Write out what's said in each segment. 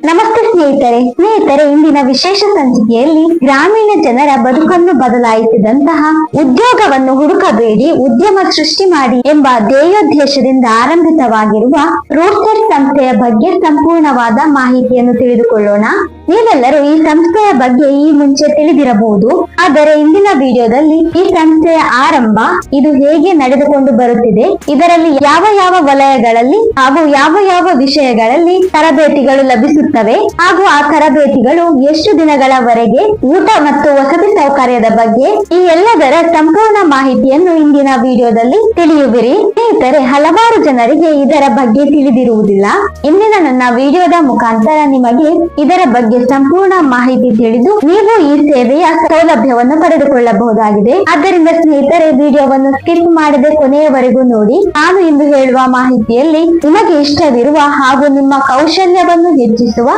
ನಮಸ್ತೆ ಸ್ನೇಹಿತರೆ ಸ್ನೇಹಿತರೆ, ಇಂದಿನ ವಿಶೇಷ ಸಂಚಿಕೆಯಲ್ಲಿ ಗ್ರಾಮೀಣ ಜನರ ಬದುಕನ್ನು ಬದಲಾಯಿಸಿದಂತಹ ಉದ್ಯೋಗವನ್ನು ಹುಡುಕಬೇಡಿ, ಉದ್ಯಮ ಸೃಷ್ಟಿ ಮಾಡಿ ಎಂಬ ಧ್ಯೇಯೋದ್ದೇಶದಿಂದ ಆರಂಭಿತವಾಗಿರುವ ರೂಟ್ಸೆಟ್ ಸಂಸ್ಥೆಯ ಬಗ್ಗೆ ಸಂಪೂರ್ಣವಾದ ಮಾಹಿತಿಯನ್ನು ತಿಳಿದುಕೊಳ್ಳೋಣ. ನೀವೆಲ್ಲರೂ ಈ ಸಂಸ್ಥೆಯ ಬಗ್ಗೆ ಈ ಮುಂಚೆ ತಿಳಿದಿರಬಹುದು. ಆದರೆ ಇಂದಿನ ವಿಡಿಯೋದಲ್ಲಿ ಈ ಸಂಸ್ಥೆಯ ಆರಂಭ, ಇದು ಹೇಗೆ ನಡೆದುಕೊಂಡು ಬರುತ್ತಿದೆ, ಇದರಲ್ಲಿ ಯಾವ ಯಾವ ವಲಯಗಳಲ್ಲಿ ಹಾಗೂ ಯಾವ ಯಾವ ವಿಷಯಗಳಲ್ಲಿ ತರಬೇತಿಗಳು ಲಭಿಸುತ್ತವೆ ಹಾಗೂ ಆ ತರಬೇತಿಗಳು ಎಷ್ಟು ದಿನಗಳವರೆಗೆ ಊಟ ಮತ್ತು ವಸತಿ ಸೌಕರ್ಯದ ಬಗ್ಗೆ ಈ ಎಲ್ಲದರ ಸಂಪೂರ್ಣ ಮಾಹಿತಿಯನ್ನು ಇಂದಿನ ವಿಡಿಯೋದಲ್ಲಿ ತಿಳಿಯುವಿರಿ. ಸ್ನೇಹಿತರೆ, ಹಲವಾರು ಜನರಿಗೆ ಇದರ ಬಗ್ಗೆ ತಿಳಿದಿರುವುದಿಲ್ಲ. ಇಂದಿನ ನನ್ನ ವಿಡಿಯೋದ ಮುಖಾಂತರ ನಿಮಗೆ ಇದರ ಬಗ್ಗೆ ಸಂಪೂರ್ಣ ಮಾಹಿತಿ ತಿಳಿದು ನೀವು ಈ ಸೇವೆಯ ಸೌಲಭ್ಯವನ್ನು ಪಡೆದುಕೊಳ್ಳಬಹುದಾಗಿದೆ. ಆದ್ದರಿಂದ ಸ್ನೇಹಿತರೆ, ವಿಡಿಯೋವನ್ನು ಸ್ಕಿಪ್ ಮಾಡದೆ ಕೊನೆಯವರೆಗೂ ನೋಡಿ. ನಾನು ಇಂದು ಹೇಳುವ ಮಾಹಿತಿಯಲ್ಲಿ ನಿಮಗೆ ಇಷ್ಟವಿರುವ ಹಾಗೂ ನಿಮ್ಮ ಕೌಶಲ್ಯವನ್ನು ಹೆಚ್ಚಿಸುವ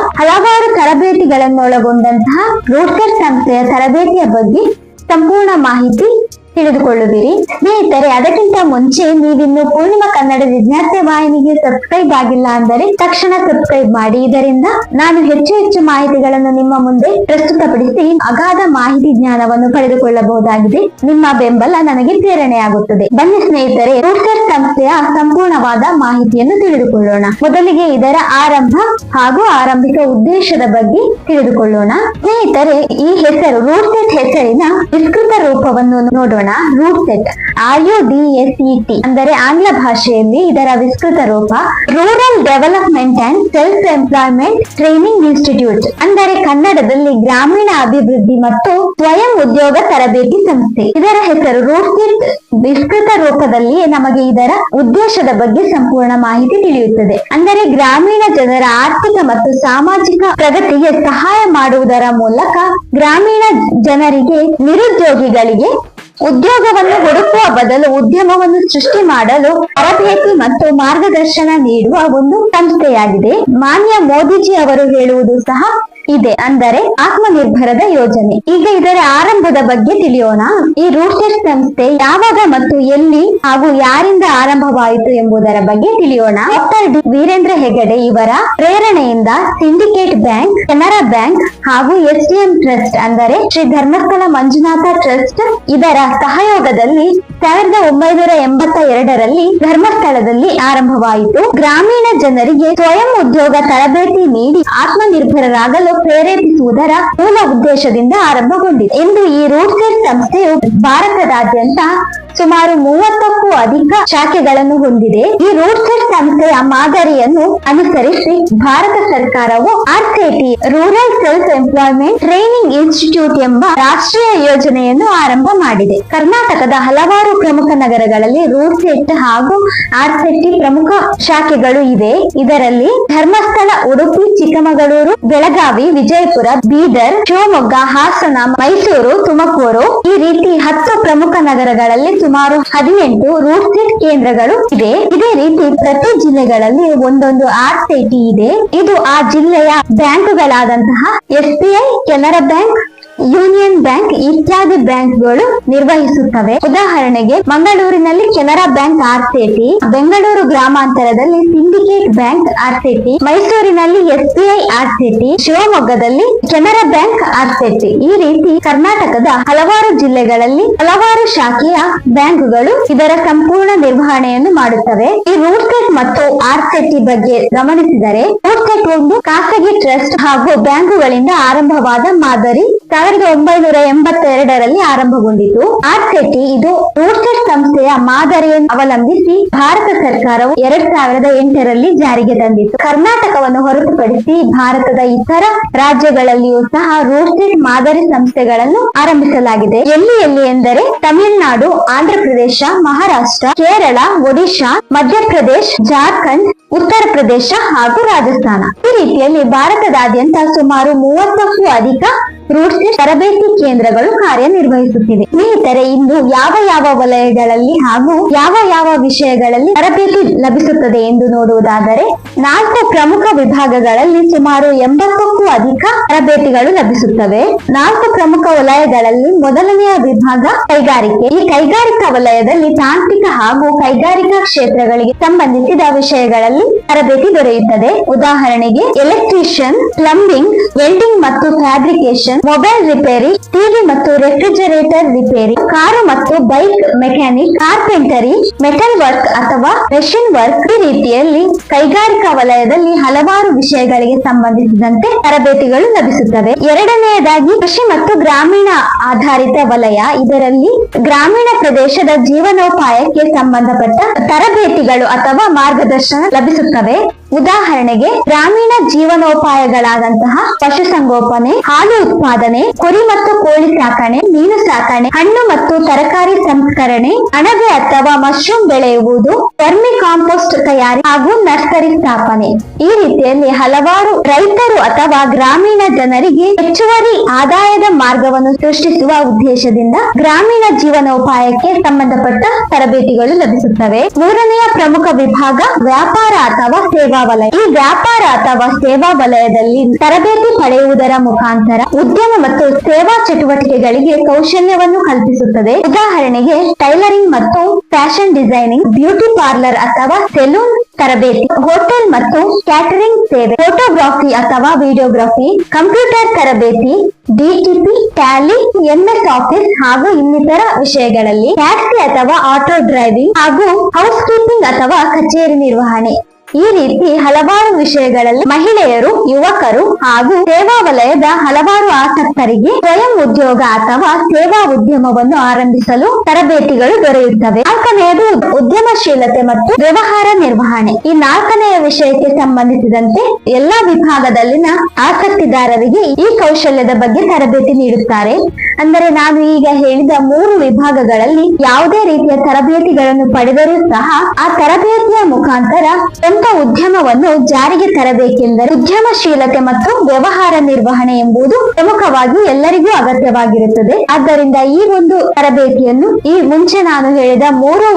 ಹಲವಾರು ತರಬೇತಿಗಳನ್ನೊಳಗೊಂಡಂತಹ ರೋಡ್ಕರ್ ಸಂಸ್ಥೆಯ ತರಬೇತಿಯ ಬಗ್ಗೆ ಸಂಪೂರ್ಣ ಮಾಹಿತಿ ತಿಳಿದುಕೊಳ್ಳುವಿರಿ. ಸ್ನೇಹಿತರೆ, ಅದಕ್ಕಿಂತ ಮುಂಚೆ ನೀವಿನ್ನು ಪೂರ್ಣಿಮಾ ಕನ್ನಡ ವಿಜ್ಞಾನ ವಾಹಿನಿಗೆ ಸಬ್ಸ್ಕ್ರೈಬ್ ಆಗಿಲ್ಲ ಅಂದರೆ ತಕ್ಷಣ ಸಬ್ಸ್ಕ್ರೈಬ್ ಮಾಡಿ. ಇದರಿಂದ ನಾನು ಹೆಚ್ಚು ಹೆಚ್ಚು ಮಾಹಿತಿಗಳನ್ನು ನಿಮ್ಮ ಮುಂದೆ ಪ್ರಸ್ತುತಪಡಿಸಿ ಅಗಾಧ ಮಾಹಿತಿ ಜ್ಞಾನವನ್ನು ಪಡೆದುಕೊಳ್ಳಬಹುದಾಗಿದೆ. ನಿಮ್ಮ ಬೆಂಬಲ ನನಗೆ ಪ್ರೇರಣೆಯಾಗುತ್ತದೆ. ಬನ್ನಿ ಸ್ನೇಹಿತರೆ ರೂಟ್ಸರ್ ಸಂಸ್ಥೆಯ ಸಂಪೂರ್ಣವಾದ ಮಾಹಿತಿಯನ್ನು ತಿಳಿದುಕೊಳ್ಳೋಣ. ಮೊದಲಿಗೆ ಇದರ ಆರಂಭ ಹಾಗೂ ಆರಂಭಿಕ ಉದ್ದೇಶದ ಬಗ್ಗೆ ತಿಳಿದುಕೊಳ್ಳೋಣ. ಸ್ನೇಹಿತರೆ, ಈ ಹೆಸರು ರೂಟ್ಸೆಟ್ ಹೆಸರಿನ ವಿಸ್ತೃತ ರೂಪವನ್ನು ನೋಡೋಣ. RUDSET R U D S E T ಅಂದರೆ ಆಂಗ್ಲ ಭಾಷೆಯಲ್ಲಿ ಇದರ ವಿಸ್ತೃತ ರೂಪ rural development and self employment training institute ಅಂದರೆ ಕನ್ನಡದಲ್ಲಿ ಗ್ರಾಮೀಣ ಅಭಿವೃದ್ಧಿ ಮತ್ತು ಸ್ವಯಂ ಉದ್ಯೋಗ ತರಬೇತಿ ಸಂಸ್ಥೆ. ಇದರ ಹೆಸರು ರೂಟ್ ಸೆಟ್ ವಿಸ್ತೃತ ರೂಪದಲ್ಲಿ ನಮಗೆ ಇದರ ಉದ್ದೇಶದ ಬಗ್ಗೆ ಸಂಪೂರ್ಣ ಮಾಹಿತಿ ತಿಳಿಯುತ್ತದೆ. ಅಂದರೆ ಗ್ರಾಮೀಣ ಜನರ ಆರ್ಥಿಕ ಮತ್ತು ಸಾಮಾಜಿಕ ಪ್ರಗತಿಗೆ ಸಹಾಯ ಮಾಡುವುದರ ಮೂಲಕ ಗ್ರಾಮೀಣ ಜನರಿಗೆ ನಿರುದ್ಯೋಗಿಗಳಿಗೆ ಉದ್ಯೋಗವನ್ನು ಹುಡುಕುವ ಬದಲು ಉದ್ಯಮವನ್ನು ಸೃಷ್ಟಿ ಮಾಡಲು ತರಬೇತಿ ಮತ್ತು ಮಾರ್ಗದರ್ಶನ ನೀಡುವ ಒಂದು ಸಂಸ್ಥೆಯಾಗಿದೆ. ಮಾನ್ಯ ಮೋದಿಜಿ ಅವರು ಹೇಳುವುದು ಸಹ ಇದೆ ಅಂದರೆ ಆತ್ಮನಿರ್ಭರದ ಯೋಜನೆ. ಈಗ ಇದರ ಆರಂಭದ ಬಗ್ಗೆ ತಿಳಿಯೋಣ. ಈ ರೂಟೆಸ್ ಸಂಸ್ಥೆ ಯಾವಾಗ ಮತ್ತು ಎಲ್ಲಿ ಹಾಗೂ ಯಾರಿಂದ ಆರಂಭವಾಯಿತು ಎಂಬುದರ ಬಗ್ಗೆ ತಿಳಿಯೋಣ. Doctor D. ವೀರೇಂದ್ರ ಹೆಗಡೆ ಇವರ ಪ್ರೇರಣೆಯಿಂದ ಸಿಂಡಿಕೇಟ್ ಬ್ಯಾಂಕ್, ಕೆನರಾ ಬ್ಯಾಂಕ್ ಹಾಗೂ ಎಸ್ಡಿಎಂ ಟ್ರಸ್ಟ್ ಅಂದರೆ ಶ್ರೀ ಧರ್ಮಸ್ಥಳ ಮಂಜುನಾಥ ಟ್ರಸ್ಟ್ ಇದರ ಸಹಯೋಗದಲ್ಲಿ ಸಾವಿರದ ಒಂಬೈನೂರ ಎಂಬತ್ತ ಎರಡರಲ್ಲಿ ಧರ್ಮಸ್ಥಳದಲ್ಲಿ ಆರಂಭವಾಯಿತು. ಗ್ರಾಮೀಣ ಜನರಿಗೆ ಸ್ವಯಂ ಉದ್ಯೋಗ ತರಬೇತಿ ನೀಡಿ ಆತ್ಮನಿರ್ಭರರಾಗಲು ಪ್ರೇರೇಪಿಸುವುದರ ಮೂಲ ಉದ್ದೇಶದಿಂದ ಆರಂಭಗೊಂಡಿದೆ ಎಂದು ಈ ರೂಟ್ಸೆಟ್ ಸಂಸ್ಥೆಯು ಭಾರತದಾದ್ಯಂತ ಸುಮಾರು ಮೂವತ್ತಕ್ಕೂ ಅಧಿಕ ಶಾಖೆಗಳನ್ನು ಹೊಂದಿದೆ. ಈ ರೂಟ್ಸೆಟ್ ಸಂಸ್ಥೆಯ ಮಾದರಿಯನ್ನು ಅನುಸರಿಸಿ ಭಾರತ ಸರ್ಕಾರವು RSETI rural self employment training institute ಎಂಬ ರಾಷ್ಟ್ರೀಯ ಯೋಜನೆಯನ್ನು ಆರಂಭ ಮಾಡಿದೆ. ಕರ್ನಾಟಕದ ಹಲವಾರು ಪ್ರಮುಖ ನಗರಗಳಲ್ಲಿ ರೂಟ್ಸೆಟ್ ಹಾಗೂ ಆರ್ಸಿಟಿ ಪ್ರಮುಖ ಶಾಖೆಗಳು ಇವೆ. ಇದರಲ್ಲಿ ಧರ್ಮಸ್ಥಳ, ಉಡುಪಿ, ಚಿಕ್ಕಮಗಳೂರು, ಬೆಳಗಾವಿ, ವಿಜಯಪುರ, ಬೀದರ್, ಶಿವಮೊಗ್ಗ, ಹಾಸನ, ಮೈಸೂರು, ತುಮಕೂರು ಈ ರೀತಿ ಹತ್ತು ಪ್ರಮುಖ ನಗರಗಳಲ್ಲಿ ಸುಮಾರು ಹದಿನೆಂಟು ರೂಟ್ಸೆಟ್ ಕೇಂದ್ರಗಳು ಇದೆ. ಇದೇ ರೀತಿ ಪ್ರತಿ ಜಿಲ್ಲೆಗಳಲ್ಲಿ ಒಂದೊಂದು ಆರ್ಸಿಟಿ ಇದೆ. ಇದು ಆ ಜಿಲ್ಲೆಯ ಬ್ಯಾಂಕುಗಳಾದಂತಹ SBI Canara Bank Union Bank ಇತ್ಯಾದಿ ಬ್ಯಾಂಕ್ಗಳು ನಿರ್ವಹಿಸುತ್ತವೆ. ಉದಾಹರಣೆಗೆ, ಮಂಗಳೂರಿನಲ್ಲಿ ಕೆನರಾ ಬ್ಯಾಂಕ್ ಆರ್ಸಿಟಿ ಬೆಂಗಳೂರು ಗ್ರಾಮಾಂತರದಲ್ಲಿ ಸಿಂಡಿಕೇಟ್ ಬ್ಯಾಂಕ್ ಆರ್ಸಿಟಿ ಮೈಸೂರಿನಲ್ಲಿ ಎಸ್ಬಿಐ ಆರ್ಸಿಟಿ ಶಿವಮೊಗ್ಗದಲ್ಲಿ ಕೆನರಾ ಬ್ಯಾಂಕ್ ಆರ್ಸಿಟಿ ಈ ರೀತಿ ಕರ್ನಾಟಕದ ಹಲವಾರು ಜಿಲ್ಲೆಗಳಲ್ಲಿ ಹಲವಾರು ಶಾಖೆಯ ಬ್ಯಾಂಕ್ಗಳು ಇದರ ಸಂಪೂರ್ಣ ನಿರ್ವಹಣೆಯನ್ನು ಮಾಡುತ್ತವೆ. ಈ ರೂಟ್ಸೆಟ್ ಮತ್ತು ಆರ್ಸೆಟಿ ಬಗ್ಗೆ ಗಮನಿಸಿದರೆ ರೂಟ್ಸೆಟ್ ಒಂದು ಖಾಸಗಿ ಟ್ರಸ್ಟ್ ಹಾಗೂ ಬ್ಯಾಂಕುಗಳಿಂದ ಆರಂಭವಾದ ಮಾದರಿ ಒಂಬೈನೂರ ಎಂಬತ್ತೆರಡರಲ್ಲಿ ಆರಂಭಗೊಂಡಿತು. ಆರ್ಸೆಟಿ ಇದು ರೋಸ್ಟೆಡ್ ಸಂಸ್ಥೆಯ ಮಾದರಿಯನ್ನು ಅವಲಂಬಿಸಿ ಭಾರತ ಸರ್ಕಾರವು ಎರಡ್ ಸಾವಿರದ ಎಂಟರಲ್ಲಿ ಜಾರಿಗೆ ತಂದಿತು ಕರ್ನಾಟಕವನ್ನು ಹೊರತುಪಡಿಸಿ ಭಾರತದ ಇತರ ರಾಜ್ಯಗಳಲ್ಲಿಯೂ ಸಹ ರೋಸ್ಟೆಡ್ ಮಾದರಿ ಸಂಸ್ಥೆಗಳನ್ನು ಆರಂಭಿಸಲಾಗಿದೆ. ಎಲ್ಲಿ ಎಲ್ಲಿ ಎಂದರೆ ತಮಿಳುನಾಡು, ಆಂಧ್ರಪ್ರದೇಶ, ಮಹಾರಾಷ್ಟ್ರ, ಕೇರಳ, ಒಡಿಶಾ, ಮಧ್ಯಪ್ರದೇಶ, ಜಾರ್ಖಂಡ್, ಉತ್ತರ ಪ್ರದೇಶ ಹಾಗೂ ರಾಜಸ್ಥಾನ. ಈ ರೀತಿಯಲ್ಲಿ ಭಾರತದಾದ್ಯಂತ ಸುಮಾರು ಮೂವತ್ತಕ್ಕೂ ಅಧಿಕ ರೂಟ್ಸ್ ತರಬೇತಿ ಕೇಂದ್ರಗಳು ಕಾರ್ಯನಿರ್ವಹಿಸುತ್ತಿವೆ. ಸ್ನೇಹಿತರೆ, ಇಂದು ಯಾವ ಯಾವ ವಲಯಗಳಲ್ಲಿ ಹಾಗೂ ಯಾವ ಯಾವ ವಿಷಯಗಳಲ್ಲಿ ತರಬೇತಿ ಲಭಿಸುತ್ತದೆ ಎಂದು ನೋಡುವುದಾದರೆ, ನಾಲ್ಕು ಪ್ರಮುಖ ವಿಭಾಗಗಳಲ್ಲಿ ಸುಮಾರು ಎಂಬತ್ತಕ್ಕೂ ಅಧಿಕ ತರಬೇತಿಗಳು ಲಭಿಸುತ್ತವೆ. ನಾಲ್ಕು ಪ್ರಮುಖ ವಲಯಗಳಲ್ಲಿ ಮೊದಲನೆಯ ವಿಭಾಗ ಕೈಗಾರಿಕೆ. ಈ ಕೈಗಾರಿಕಾ ವಲಯದಲ್ಲಿ ತಾಂತ್ರಿಕ ಹಾಗೂ ಕೈಗಾರಿಕಾ ಕ್ಷೇತ್ರಗಳಿಗೆ ಸಂಬಂಧಿಸಿದ ವಿಷಯಗಳಲ್ಲಿ ತರಬೇತಿ ದೊರೆಯುತ್ತದೆ. ಉದಾಹರಣೆಗೆ, ಎಲೆಕ್ಟ್ರಿಷಿಯನ್, ಪ್ಲಂಬಿಂಗ್, ವೆಲ್ಡಿಂಗ್ ಮತ್ತು ಫ್ಯಾಬ್ರಿಕೇಶನ್ ಮೊಬೈಲ್ ರಿಪೇರಿ ಟಿವಿ ಮತ್ತು ರೆಫ್ರಿಜರೇಟರ್ ರಿಪೇರಿ ಕಾರು ಮತ್ತು bike mechanic carpentry metal work ಅಥವಾ ಮೆಷಿನ್ ವರ್ಕ್ ಈ ರೀತಿಯಲ್ಲಿ ಕೈಗಾರಿಕಾ ವಲಯದಲ್ಲಿ ಹಲವಾರು ವಿಷಯಗಳಿಗೆ ಸಂಬಂಧಿಸಿದಂತೆ ತರಬೇತಿಗಳು ಲಭಿಸುತ್ತವೆ. ಎರಡನೆಯದಾಗಿ ಕೃಷಿ ಮತ್ತು ಗ್ರಾಮೀಣ ಆಧಾರಿತ ವಲಯ. ಇದರಲ್ಲಿ ಗ್ರಾಮೀಣ ಪ್ರದೇಶದ ಜೀವನೋಪಾಯಕ್ಕೆ ಸಂಬಂಧಪಟ್ಟ ತರಬೇತಿಗಳು ಅಥವಾ ಮಾರ್ಗದರ್ಶನ ಲಭಿಸುತ್ತವೆ. ಉದಾಹರಣೆಗೆ ಗ್ರಾಮೀಣ ಜೀವನೋಪಾಯಗಳಾದಂತಹ ಪಶುಸಂಗೋಪನೆ, ಹಾಲು ಉತ್ಪಾದನೆ, ಕುರಿ ಮತ್ತು ಕೋಳಿ ಸಾಕಣೆ, ಮೀನು ಸಾಕಣೆ, ಹಣ್ಣು ಮತ್ತು ತರಕಾರಿ ಸಂಸ್ಕರಣೆ, ಅಣಬೆ ಅಥವಾ ಮಶ್ರೂಮ್ ಬೆಳೆಯುವುದು ವರ್ಮಿ ಕಾಂಪೋಸ್ಟ್ ತಯಾರಿ ಹಾಗೂ ನರ್ಸರಿ ಸ್ಥಾಪನೆ. ಈ ರೀತಿಯಲ್ಲಿ ಹಲವಾರು ರೈತರು ಅಥವಾ ಗ್ರಾಮೀಣ ಜನರಿಗೆ ಹೆಚ್ಚುವರಿ ಆದಾಯದ ಮಾರ್ಗವನ್ನು ಸೃಷ್ಟಿಸುವ ಉದ್ದೇಶದಿಂದ ಗ್ರಾಮೀಣ ಜೀವನೋಪಾಯಕ್ಕೆ ಸಂಬಂಧಪಟ್ಟ ತರಬೇತಿಗಳು ಲಭಿಸುತ್ತವೆ. ಮೂರನೆಯ ಪ್ರಮುಖ ವಿಭಾಗ ವ್ಯಾಪಾರ ಅಥವಾ ಸೇವಾ ವಲಯ ಈ ವ್ಯಾಪಾರ ಅಥವಾ ಸೇವಾ ವಲಯದಲ್ಲಿ ತರಬೇತಿ ಪಡೆಯುವುದರ ಮುಖಾಂತರ ಉದ್ಯಮ ಮತ್ತು ಸೇವಾ ಚಟುವಟಿಕೆಗಳಿಗೆ ಕೌಶಲ್ಯವನ್ನು ಕಲ್ಪಿಸುತ್ತದೆ. ಉದಾಹರಣೆಗೆ ಟೈಲರಿಂಗ್ ಮತ್ತು ಫ್ಯಾಷನ್ ಡಿಸೈನಿಂಗ್, ಬ್ಯೂಟಿ ಪಾರ್ಲರ್ ಅಥವಾ ಸೆಲೂನ್ ತರಬೇತಿ, ಹೋಟೆಲ್ ಮತ್ತು ಕ್ಯಾಟರಿಂಗ್ ಸೇವೆ, ಫೋಟೋಗ್ರಾಫಿ ಅಥವಾ ವಿಡಿಯೋಗ್ರಫಿ, ಕಂಪ್ಯೂಟರ್ ತರಬೇತಿ ಡಿಟಿಪಿ ಟ್ಯಾಲಿ, ಎಂಎಸ್ ಆಫೀಸ್ ಹಾಗೂ ಇನ್ನಿತರ ವಿಷಯಗಳಲ್ಲಿ ಟ್ಯಾಕ್ಸಿ ಅಥವಾ ಆಟೋ ಡ್ರೈವಿಂಗ್ ಹಾಗೂ ಹೌಸ್ ಕೀಪಿಂಗ್ ಅಥವಾ ಕಚೇರಿ ನಿರ್ವಹಣೆ. ಈ ರೀತಿ ಹಲವಾರು ವಿಷಯಗಳಲ್ಲಿ ಮಹಿಳೆಯರು, ಯುವಕರು ಹಾಗೂ ಸೇವಾ ವಲಯದ ಹಲವಾರು ಆಸಕ್ತರಿಗೆ ಸ್ವಯಂ ಉದ್ಯೋಗ ಅಥವಾ ಸೇವಾ ಉದ್ಯಮವನ್ನು ಆರಂಭಿಸಲು ತರಬೇತಿಗಳು ದೊರೆಯುತ್ತವೆ. ನಾಲ್ಕನೆಯದು ಉದ್ಯಮಶೀಲತೆ ಮತ್ತು ವ್ಯವಹಾರ ನಿರ್ವಹಣೆ ಈ ನಾಲ್ಕನೆಯ ವಿಷಯಕ್ಕೆ ಸಂಬಂಧಿಸಿದಂತೆ ಎಲ್ಲಾ ವಿಭಾಗದಲ್ಲಿನ ಆಸಕ್ತಿದಾರರಿಗೆ ಈ ಕೌಶಲ್ಯದ ಬಗ್ಗೆ ತರಬೇತಿ ನೀಡುತ್ತಾರೆ. ಅಂದರೆ ನಾನು ಈಗ ಹೇಳಿದ ಮೂರು ವಿಭಾಗಗಳಲ್ಲಿ ಯಾವುದೇ ರೀತಿಯ ತರಬೇತಿಗಳನ್ನು ಪಡೆದರೂ ಸಹ ಆ ತರಬೇತಿಯ ಮುಖಾಂತರ ಸ್ವಂತ ಉದ್ಯಮವನ್ನು ಜಾರಿಗೆ ತರಬೇಕೆಂದರೆ ಉದ್ಯಮಶೀಲತೆ ಮತ್ತು ವ್ಯವಹಾರ ನಿರ್ವಹಣೆ ಎಂಬುದು ಪ್ರಮುಖವಾಗಿ ಎಲ್ಲರಿಗೂ ಅಗತ್ಯವಾಗಿರುತ್ತದೆ. ಆದ್ದರಿಂದ ಈ ಒಂದು ತರಬೇತಿಯನ್ನು ಈ ಮುಂಚೆ ನಾನು ಹೇಳಿದ ಮೂರು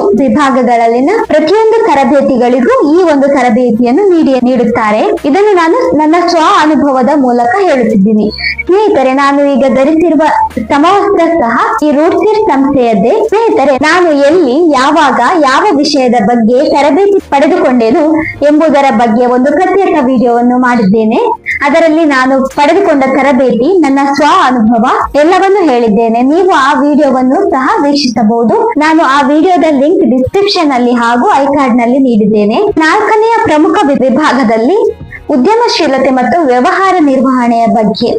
ಪ್ರತಿಯೊಂದು ತರಬೇತಿಗಳಿಗೂ ಈ ಒಂದು ತರಬೇತಿಯನ್ನು ನೀಡಿ, ನೀಡುತ್ತಾರೆ. ಇದನ್ನು ನಾನು ನನ್ನ ಸ್ವ ಅನುಭವದ ಮೂಲಕ ಹೇಳುತ್ತಿದ್ದೀನಿ. ಸ್ನೇಹಿತರೆ, ನಾನು ಈಗ ಧರಿಸಿರುವ ಸಮವಸ್ತ್ರ ಸಹ ಈ ರೂಟ್ಸಿರ್ ಸಂಸ್ಥೆಯದ್ದೇ. ಸ್ನೇಹಿತರೆ, ನಾನು ಎಲ್ಲಿ, ಯಾವಾಗ, ಯಾವ ವಿಷಯದ ಬಗ್ಗೆ ತರಬೇತಿ ಪಡೆದುಕೊಂಡೆನು ಎಂಬುದರ ಬಗ್ಗೆ ಒಂದು ಪ್ರತ್ಯೇಕ ವಿಡಿಯೋವನ್ನು ಮಾಡಿದ್ದೇನೆ. ಅದರಲ್ಲಿ ನಾನು ಪಡೆದುಕೊಂಡ ತರಬೇತಿ, ನನ್ನ ಸ್ವ ಅನುಭವ ಎಲ್ಲವನ್ನು ಹೇಳಿದ್ದೇನೆ. ನೀವು ಆ ವಿಡಿಯೋವನ್ನು ಸಹ ವೀಕ್ಷಿಸಬಹುದು. ನಾನು ಆ ವಿಡಿಯೋದ ಲಿಂಕ್ ಡಿಸ್ಕ್ರಿಪ್ಷನ್ ಅಲ್ಲಿ ಹಾಗೂ ಐಕಾರ್ಡ್ನಲ್ಲಿ ನೀಡಿದ್ದೇನೆ. ನಾಲ್ಕನೆಯ ಪ್ರಮುಖ ವಿಭಾಗದಲ್ಲಿ ಉದ್ಯಮಶೀಲತೆ ಮತ್ತು ವ್ಯವಹಾರ ನಿರ್ವಹಣೆಯ ಬಗ್ಗೆ.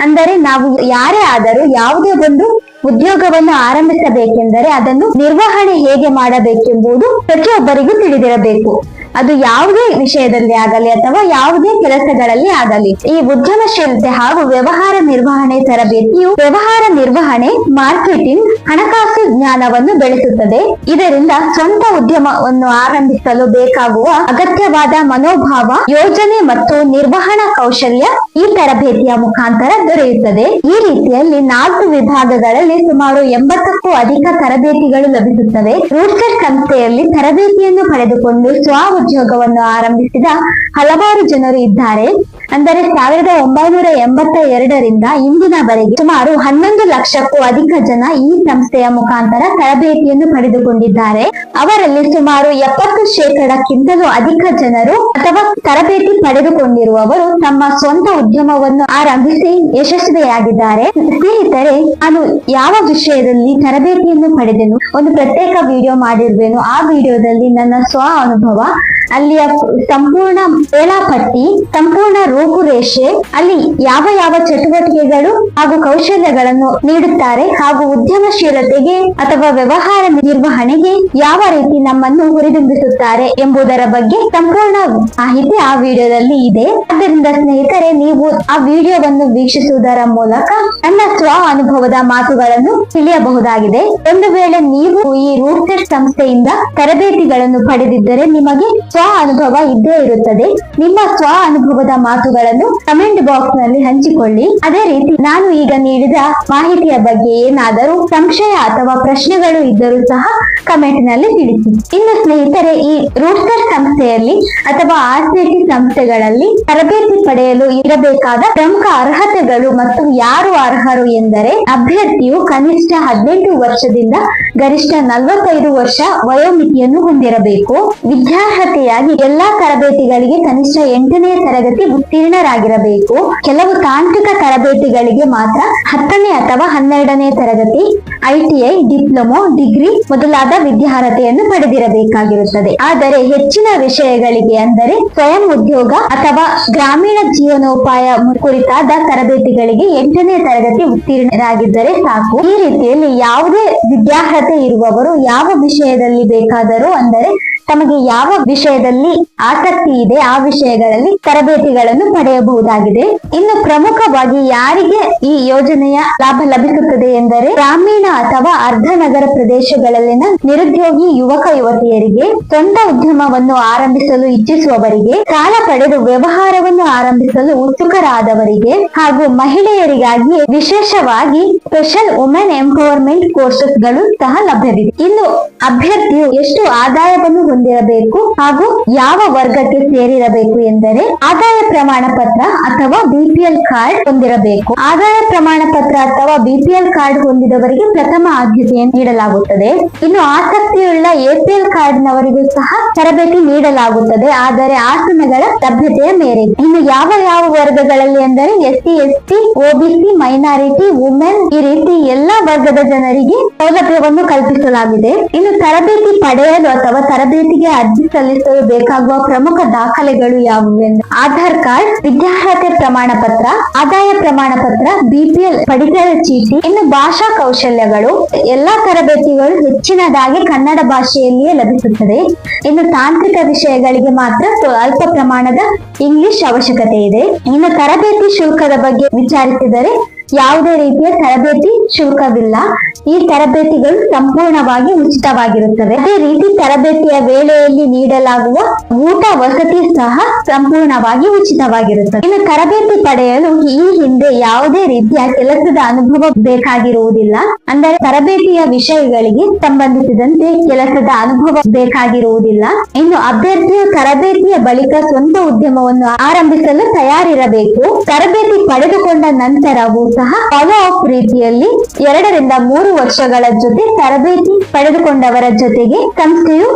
ಅಂದರೆ ನಾವು ಯಾರೇ ಆದರೂ ಯಾವುದೇ ಒಂದು ಉದ್ಯೋಗವನ್ನು ಆರಂಭಿಸಬೇಕೆಂದರೆ ಅದನ್ನು ನಿರ್ವಹಣೆ ಹೇಗೆ ಮಾಡಬೇಕೆಂಬುದು ಪ್ರತಿಯೊಬ್ಬರಿಗೂ ತಿಳಿದಿರಬೇಕು. ಅದು ಯಾವುದೇ ವಿಷಯದಲ್ಲಿ ಆಗಲಿ ಅಥವಾ ಯಾವುದೇ ಕೆಲಸಗಳಲ್ಲಿ ಆಗಲಿ, ಈ ಉದ್ಯಮಶೀಲತೆ ಹಾಗೂ ವ್ಯವಹಾರ ನಿರ್ವಹಣೆ ತರಬೇತಿಯು ವ್ಯವಹಾರ ನಿರ್ವಹಣೆ, ಮಾರ್ಕೆಟಿಂಗ್, ಹಣಕಾಸು ಜ್ಞಾನವನ್ನು ಬೆಳೆಸುತ್ತದೆ. ಇದರಿಂದ ಸ್ವಂತ ಉದ್ಯಮವನ್ನು ಆರಂಭಿಸಲು ಬೇಕಾಗುವ ಅಗತ್ಯವಾದ ಮನೋಭಾವ, ಯೋಜನೆ ಮತ್ತು ನಿರ್ವಹಣಾ ಕೌಶಲ್ಯ ಈ ತರಬೇತಿಯ ಮುಖಾಂತರ ದೊರೆಯುತ್ತದೆ. ಈ ರೀತಿಯಲ್ಲಿ ನಾಲ್ಕು ವಿಭಾಗಗಳಲ್ಲಿ ಸುಮಾರು ಎಂಬತ್ತಕ್ಕೂ ಅಧಿಕ ತರಬೇತಿಗಳು ಲಭಿಸುತ್ತವೆ. ರೂಟ್ಸೆಟ್ ಸಂಸ್ಥೆಯಲ್ಲಿ ತರಬೇತಿಯನ್ನು ಪಡೆದುಕೊಂಡು ಸ್ವ ಉದ್ಯೋಗವನ್ನು ಆರಂಭಿಸಿದ ಹಲವಾರು ಜನರು ಇದ್ದಾರೆ. ಅಂದರೆ ಸಾವಿರದ ಒಂಬೈನೂರ ಎಂಬತ್ತ ಎರಡರಿಂದ ಇಂದಿನವರೆಗೆ ಸುಮಾರು ಹನ್ನೊಂದು ಲಕ್ಷಕ್ಕೂ ಅಧಿಕ ಜನ ಈ ಸಂಸ್ಥೆಯ ಮುಖಾಂತರ ತರಬೇತಿಯನ್ನು ಪಡೆದುಕೊಂಡಿದ್ದಾರೆ. ಅವರಲ್ಲಿ ಸುಮಾರು ಎಪ್ಪತ್ತು ಶೇಕಡಕ್ಕಿಂತಲೂ ಅಧಿಕ ಜನರು ಅಥವಾ ತರಬೇತಿ ಪಡೆದುಕೊಂಡಿರುವವರು ತಮ್ಮ ಸ್ವಂತ ಉದ್ಯಮವನ್ನು ಆರಂಭಿಸಿ ಯಶಸ್ವಿಯಾಗಿದ್ದಾರೆ. ಸ್ನೇಹಿತರೆ, ನಾನು ಯಾವ ವಿಷಯದಲ್ಲಿ ತರಬೇತಿಯನ್ನು ಪಡೆದೆನು? ಒಂದು ಪ್ರತ್ಯೇಕ ವಿಡಿಯೋ ಮಾಡಿರುವೆನು. ಆ ವಿಡಿಯೋದಲ್ಲಿ ನನ್ನ ಸ್ವ ಅನುಭವ ಅಲ್ಲಿಯ ಸಂಪೂರ್ಣ ವೇಳಾಪಟ್ಟಿ, ಸಂಪೂರ್ಣ ರೂಪುರೇಷೆ, ಅಲ್ಲಿ ಯಾವ ಯಾವ ಚಟುವಟಿಕೆಗಳು ಹಾಗೂ ಕೌಶಲ್ಯಗಳನ್ನು ನೀಡುತ್ತಾರೆ ಹಾಗೂ ಉದ್ಯಮಶೀಲತೆಗೆ ಅಥವಾ ವ್ಯವಹಾರ ನಿರ್ವಹಣೆಗೆ ಯಾವ ರೀತಿ ನಮ್ಮನ್ನು ಹುರಿದುಂಬಿಸುತ್ತಾರೆ ಎಂಬುದರ ಬಗ್ಗೆ ಸಂಪೂರ್ಣ ಮಾಹಿತಿ ಆ ವಿಡಿಯೋದಲ್ಲಿ ಇದೆ. ಆದ್ದರಿಂದ ಸ್ನೇಹಿತರೆ, ನೀವು ಆ ವಿಡಿಯೋವನ್ನು ವೀಕ್ಷಿಸುವುದರ ಮೂಲಕ ನನ್ನ ಸ್ವ ಅನುಭವದ ಮಾತುಗಳನ್ನು ತಿಳಿಯಬಹುದಾಗಿದೆ. ಒಂದು ವೇಳೆ ನೀವು ಈ ರೂಟ್ಸೆಟ್ ಸಂಸ್ಥೆಯಿಂದ ತರಬೇತಿಗಳನ್ನು ಪಡೆದಿದ್ದರೆ ನಿಮಗೆ ಸ್ವ ಅನುಭವ ಇದ್ದೇ ಇರುತ್ತದೆ. ನಿಮ್ಮ ಸ್ವ ಅನುಭವದ ಮಾತುಗಳನ್ನು ಕಮೆಂಟ್ ಬಾಕ್ಸ್ನಲ್ಲಿ ಹಂಚಿಕೊಳ್ಳಿ. ಅದೇ ರೀತಿ ನಾನು ಈಗ ನೀಡಿದ ಮಾಹಿತಿಯ ಬಗ್ಗೆ ಏನಾದರೂ ಸಂಶಯ ಅಥವಾ ಪ್ರಶ್ನೆಗಳು ಇದ್ದರೂ ಸಹ ಕಮೆಂಟ್ನಲ್ಲಿ ತಿಳಿಸಿ. ಇನ್ನು ಸ್ನೇಹಿತರೆ, ಈ ರೂಟ್ಸರ್ ಸಂಸ್ಥೆಯಲ್ಲಿ ಅಥವಾ ಆರ್ಸಿಟಿ ಸಂಸ್ಥೆಗಳಲ್ಲಿ ತರಬೇತಿ ಪಡೆಯಲು ಇರಬೇಕಾದ ಪ್ರಮುಖ ಅರ್ಹತೆಗಳು ಮತ್ತು ಯಾರು ಅರ್ಹರು ಎಂದರೆ ಅಭ್ಯರ್ಥಿಯು ಕನಿಷ್ಠ ಹದಿನೆಂಟು ವರ್ಷದಿಂದ ಗರಿಷ್ಠ ನಲವತ್ತೈದು ವರ್ಷ ವಯೋಮಿತಿಯನ್ನು ಹೊಂದಿರಬೇಕು. ವಿದ್ಯಾರ್ಹತೆಯಾಗಿ ಎಲ್ಲಾ ತರಬೇತಿಗಳಿಗೆ ಕನಿಷ್ಠ ಎಂಟನೇ ತರಗತಿ ಉತ್ತೀರ್ಣರಾಗಿರಬೇಕು. ಕೆಲವು ತಾಂತ್ರಿಕ ತರಬೇತಿಗಳಿಗೆ ಮಾತ್ರ ಹತ್ತನೇ ಅಥವಾ ಹನ್ನೆರಡನೇ ತರಗತಿ, ಐಟಿಐ, ಡಿಪ್ಲೊಮೊ, ಡಿಗ್ರಿ ಮೊದಲಾದ ವಿದ್ಯಾರ್ಹತೆಯನ್ನು ಪಡೆದಿರಬೇಕಾಗಿರುತ್ತದೆ. ಆದರೆ ಹೆಚ್ಚಿನ ವಿಷಯಗಳಿಗೆ ಅಂದರೆ ಸ್ವಯಂ ಉದ್ಯೋಗ ಅಥವಾ ಗ್ರಾಮೀಣ ಜೀವನೋಪಾಯ ಕುರಿತಾದ ತರಬೇತಿಗಳಿಗೆ ಎಂಟನೇ ತರಗತಿ ಉತ್ತೀರ್ಣರಾಗಿದ್ದರೆ ಸಾಕು. ಈ ರೀತಿಯಲ್ಲಿ ಯಾವುದೇ ವಿದ್ಯಾರ್ಹತೆ ಇರುವವರು ಯಾವ ವಿಷಯದಲ್ಲಿ ಬೇಕಾದರೂ ಅಂದರೆ ತಮಗೆ ಯಾವ ವಿಷಯದಲ್ಲಿ ಆಸಕ್ತಿ ಇದೆ, ಆ ವಿಷಯಗಳಲ್ಲಿ ತರಬೇತಿಗಳನ್ನು ಪಡೆಯಬಹುದಾಗಿದೆ. ಇನ್ನು ಪ್ರಮುಖವಾಗಿ ಯಾರಿಗೆ ಈ ಯೋಜನೆಯ ಲಾಭ ಲಭಿಸುತ್ತದೆ ಎಂದರೆ ಗ್ರಾಮೀಣ ಅಥವಾ ಅರ್ಧ ನಗರ ಪ್ರದೇಶಗಳಲ್ಲಿನ ನಿರುದ್ಯೋಗಿ ಯುವಕ ಯುವತಿಯರಿಗೆ, ಸ್ವಂತ ಉದ್ಯಮವನ್ನು ಆರಂಭಿಸಲು ಇಚ್ಛಿಸುವವರಿಗೆ, ಸಾಲ ಪಡೆದು ವ್ಯವಹಾರವನ್ನು ಆರಂಭಿಸಲು ಉತ್ಸುಕರಾದವರಿಗೆ ಹಾಗೂ ಮಹಿಳೆಯರಿಗಾಗಿ ವಿಶೇಷವಾಗಿ ಸ್ಪೆಷಲ್ ವುಮೆನ್ ಎಂಪವರ್ಮೆಂಟ್ ಕೋರ್ಸಸ್ಗಳು ಸಹ ಲಭ್ಯವಿದೆ. ಇನ್ನು ಅಭ್ಯರ್ಥಿಯು ಎಷ್ಟು ಆದಾಯವನ್ನು ಹೊಂದಿರಬೇಕು ಹಾಗೂ ಯಾವ ವರ್ಗಕ್ಕೆ ಸೇರಿರಬೇಕು ಎಂದರೆ ಆದಾಯ ಪ್ರಮಾಣ ಪತ್ರ ಅಥವಾ ಬಿಪಿಎಲ್ ಕಾರ್ಡ್ ಹೊಂದಿರಬೇಕು. ಆದಾಯ ಪ್ರಮಾಣ ಪತ್ರ ಅಥವಾ ಬಿಪಿಎಲ್ ಕಾರ್ಡ್ ಹೊಂದಿದವರಿಗೆ ಪ್ರಥಮ ಆದ್ಯತೆಯನ್ನು ನೀಡಲಾಗುತ್ತದೆ. ಇನ್ನು ಆಸಕ್ತಿಯುಳ್ಳ ಎಪಿಎಲ್ ಕಾರ್ಡ್ ನವರಿಗೂ ಸಹ ತರಬೇತಿ ನೀಡಲಾಗುತ್ತದೆ. ಆದರೆ ಆಸನಗಳ ಲಭ್ಯತೆಯ ಮೇರೆಗೆ. ಇನ್ನು ಯಾವ ಯಾವ ವರ್ಗಗಳಲ್ಲಿ ಎಂದರೆ S C, S T OBC minority, women ಈ ರೀತಿ ಎಲ್ಲಾ ವರ್ಗದ ಜನರಿಗೆ ಸೌಲಭ್ಯವನ್ನು ಕಲ್ಪಿಸಲಾಗಿದೆ. ಇನ್ನು ತರಬೇತಿ ಪಡೆಯಲು ಅಥವಾ ತರಬೇತಿಗೆ ಅರ್ಜಿ ಸಲ್ಲಿಸಲು ಬೇಕಾಗುವ ಪ್ರಮುಖ ದಾಖಲೆಗಳು ಯಾವುವು ಎಂದು? ಆಧಾರ್ ಕಾರ್ಡ್, ವಿದ್ಯಾರ್ಹತೆ ಪ್ರಮಾಣ ಪತ್ರ ಆದಾಯ ಪ್ರಮಾಣ ಪತ್ರ ಬಿಪಿಎಲ್ ಪಡಿತರ ಚೀಟಿ, ಇನ್ನು ಭಾಷಾ ಕೌಶಲ್ಯಗಳು, ಎಲ್ಲಾ ತರಬೇತಿಗಳು ಹೆಚ್ಚಿನದಾಗಿ ಕನ್ನಡ ಭಾಷೆಯಲ್ಲಿಯೇ ಲಭಿಸುತ್ತದೆ. ಇನ್ನು ತಾಂತ್ರಿಕ ವಿಷಯಗಳಿಗೆ ಮಾತ್ರ ಅಲ್ಪ ಪ್ರಮಾಣದ ಇಂಗ್ಲಿಷ್ ಅವಶ್ಯಕತೆ ಇದೆ. ಇನ್ನು ತರಬೇತಿ ಶುಲ್ಕದ ಬಗ್ಗೆ ವಿಚಾರಿಸಿದರೆ ಯಾವುದೇ ರೀತಿಯ ತರಬೇತಿ ಶುಲ್ಕವಿಲ್ಲ. ಈ ತರಬೇತಿಗಳು ಸಂಪೂರ್ಣವಾಗಿ ಉಚಿತವಾಗಿರುತ್ತವೆ. ಅದೇ ರೀತಿ ತರಬೇತಿಯ ವೇಳೆಯಲ್ಲಿ ನೀಡಲಾಗುವ ಊಟ, ವಸತಿ ಸಹ ಸಂಪೂರ್ಣವಾಗಿ ಉಚಿತವಾಗಿರುತ್ತದೆ. ಇನ್ನು ತರಬೇತಿ ಪಡೆಯಲು ಈ ಹಿಂದೆ ಯಾವುದೇ ರೀತಿಯ ಕೆಲಸದ ಅನುಭವ ಬೇಕಾಗಿರುವುದಿಲ್ಲ. ಅಂದರೆ ತರಬೇತಿಯ ವಿಷಯಗಳಿಗೆ ಸಂಬಂಧಿಸಿದಂತೆ ಕೆಲಸದ ಅನುಭವ ಬೇಕಾಗಿರುವುದಿಲ್ಲ. ಇನ್ನು ಅಭ್ಯರ್ಥಿಯು ತರಬೇತಿಯ ಬಳಿಕ ಸ್ವಂತ ಉದ್ಯಮವನ್ನು ಆರಂಭಿಸಲು ತಯಾರಿರಬೇಕು. ತರಬೇತಿ ಪಡೆದುಕೊಂಡ ನಂತರವೂ ಸಹ ಫಾಲೋ ಆಫ್ ರೀತಿಯಲ್ಲಿ ಎರಡರಿಂದ ಮೂರು ವರ್ಷಗಳ ಜೊತೆ ತರಬೇತಿ ಪಡೆದುಕೊಂಡವರ ಜೊತೆಗೆ ಸಂಸ್ಥೆಯು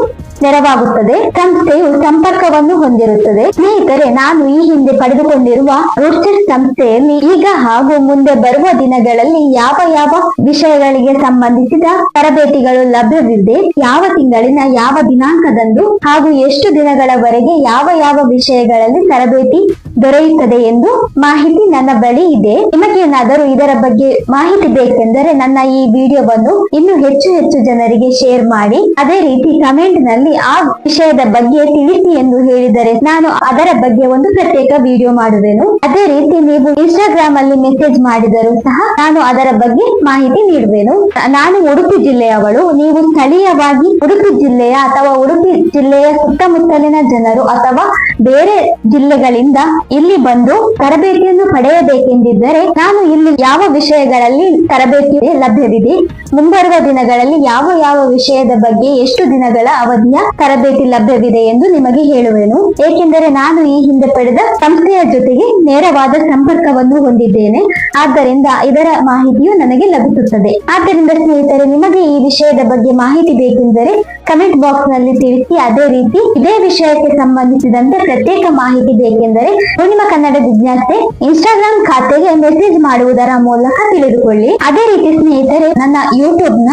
ನೆರವಾಗುತ್ತದೆ. ಸಂಸ್ಥೆಯು ಸಂಪರ್ಕವನ್ನು ಹೊಂದಿರುತ್ತದೆ. ಸ್ನೇಹಿತರೆ, ನಾನು ಈ ಹಿಂದೆ ಪಡೆದುಕೊಂಡಿರುವ ರೂಟ್ಸೆಟ್ ಸಂಸ್ಥೆಯಲ್ಲಿ ಈಗ ಹಾಗೂ ಮುಂದೆ ಬರುವ ದಿನಗಳಲ್ಲಿ ಯಾವ ಯಾವ ವಿಷಯಗಳಿಗೆ ಸಂಬಂಧಿಸಿದ ತರಬೇತಿಗಳು ಲಭ್ಯವಿದೆ, ಯಾವ ತಿಂಗಳಿನ ಯಾವ ದಿನಾಂಕದಂದು ಹಾಗೂ ಎಷ್ಟು ದಿನಗಳವರೆಗೆ ಯಾವ ಯಾವ ವಿಷಯಗಳಲ್ಲಿ ತರಬೇತಿ ದೊರೆಯುತ್ತದೆ ಎಂದು ಮಾಹಿತಿ ನನ್ನ ಬಳಿ ಇದೆ. ನಿಮಗೇನಾದರೂ ಇದರ ಬಗ್ಗೆ ಮಾಹಿತಿ ಬೇಕೆಂದರೆ ನನ್ನ ಈ ವಿಡಿಯೋವನ್ನು ಇನ್ನು ಹೆಚ್ಚು ಹೆಚ್ಚು ಜನರಿಗೆ ಶೇರ್ ಮಾಡಿ, ಅದೇ ರೀತಿ ಕಮೆಂಟ್ನಲ್ಲಿ ಆ ವಿಷಯದ ಬಗ್ಗೆ ತಿಳಿಸಿ ಎಂದು ಹೇಳಿದರೆ ನಾನು ಅದರ ಬಗ್ಗೆ ಒಂದು ಪ್ರತ್ಯೇಕ ವಿಡಿಯೋ ಮಾಡುವೆನು. ಅದೇ ರೀತಿ ನೀವು ಇನ್ಸ್ಟಾಗ್ರಾಮ್ ಅಲ್ಲಿ ಮೆಸೇಜ್ ಮಾಡಿದರೂ ಸಹ ನಾನು ಅದರ ಬಗ್ಗೆ ಮಾಹಿತಿ ನೀಡುವೆನು. ನಾನು ಉಡುಪಿ ಜಿಲ್ಲೆಯವಳು. ನೀವು ಸ್ಥಳೀಯವಾಗಿ ಉಡುಪಿ ಜಿಲ್ಲೆಯ ಅಥವಾ ಉಡುಪಿ ಜಿಲ್ಲೆಯ ಸುತ್ತಮುತ್ತಲಿನ ಜನರು ಅಥವಾ ಬೇರೆ ಜಿಲ್ಲೆಗಳಿಂದ ಇಲ್ಲಿ ಬಂದು ತರಬೇತಿಯನ್ನು ಪಡೆಯಬೇಕೆಂದಿದ್ದರೆ ನಾನು ಇಲ್ಲಿ ಯಾವ ವಿಷಯಗಳಲ್ಲಿ ತರಬೇತಿ ಲಭ್ಯವಿದೆ? ಮುಂಬರುವ ದಿನಗಳಲ್ಲಿ ಯಾವ ಯಾವ ವಿಷಯದ ಬಗ್ಗೆ ಎಷ್ಟು ದಿನಗಳ ಅವಧಿಯ ತರಬೇತಿ ಲಭ್ಯವಿದೆ ಎಂದು ನಿಮಗೆ ಹೇಳುವೆನು. ಏಕೆಂದರೆ ನಾನು ಈ ಹಿಂದೆ ಪಡೆದ ಸಂಸ್ಥೆಯ ಜೊತೆಗೆ ನೇರವಾದ ಸಂಪರ್ಕವನ್ನು ಹೊಂದಿದ್ದೇನೆ. ಆದ್ದರಿಂದ ಇದರ ಮಾಹಿತಿಯು ನನಗೆ ಲಭಿಸುತ್ತದೆ. ಆದ್ದರಿಂದ ಸ್ನೇಹಿತರೆ, ನಿಮಗೆ ಈ ವಿಷಯದ ಬಗ್ಗೆ ಮಾಹಿತಿ ಬೇಕೆಂದರೆ ಕಮೆಂಟ್ ಬಾಕ್ಸ್ನಲ್ಲಿ ತಿಳಿಸಿ. ಅದೇ ರೀತಿ ಇದೇ ವಿಷಯಕ್ಕೆ ಸಂಬಂಧಿಸಿದಂತೆ ಪ್ರತ್ಯೇಕ ಮಾಹಿತಿ ಬೇಕೆಂದರೆ ಪೂರ್ಣಿಮಾ ಕನ್ನಡ ಜಿಜ್ಞಾಸೆ, ಇನ್ಸ್ಟಾಗ್ರಾಮ್ ಖಾತೆಗೆ ಮೆಸೇಜ್ ಮಾಡುವುದರ ಮೂಲಕ ತಿಳಿದುಕೊಳ್ಳಿ. ಅದೇ ರೀತಿ ಸ್ನೇಹಿತರೆ ನನ್ನ ಯೂಟ್ಯೂಬ್ನ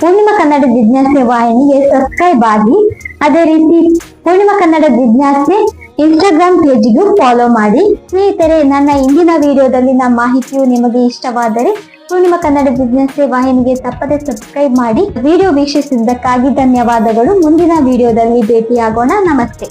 ಪೂರ್ಣಿಮಾ ಕನ್ನಡ ಜಿಜ್ಞಾಸೆ ವಾಹಿನಿಗೆ ಸಬ್ಸ್ಕ್ರೈಬ್ ಆಗಿ, ಅದೇ ರೀತಿ ಪೂರ್ಣಿಮಾ ಕನ್ನಡ ಜಿಜ್ಞಾಸೆ ಇನ್ಸ್ಟಾಗ್ರಾಮ್ ಪೇಜ್ಗೂ ಫಾಲೋ ಮಾಡಿ. ಸ್ನೇಹಿತರೆ, ನನ್ನ ಇಂದಿನ ವಿಡಿಯೋದಲ್ಲಿನ ಮಾಹಿತಿಯು ನಿಮಗೆ ಇಷ್ಟವಾದರೆ ಪೂರ್ಣಿಮಾ ಕನ್ನಡ ಜಿಜ್ಞಾಸೆ ವಾಹಿನಿಗೆ ತಪ್ಪದೆ ಸಬ್ಸ್ಕ್ರೈಬ್ ಮಾಡಿ. ವಿಡಿಯೋ ವೀಕ್ಷಿಸಿದ್ದಕ್ಕಾಗಿ ಧನ್ಯವಾದಗಳು. ಮುಂದಿನ ವಿಡಿಯೋದಲ್ಲಿ ಭೇಟಿಯಾಗೋಣ. ನಮಸ್ತೆ.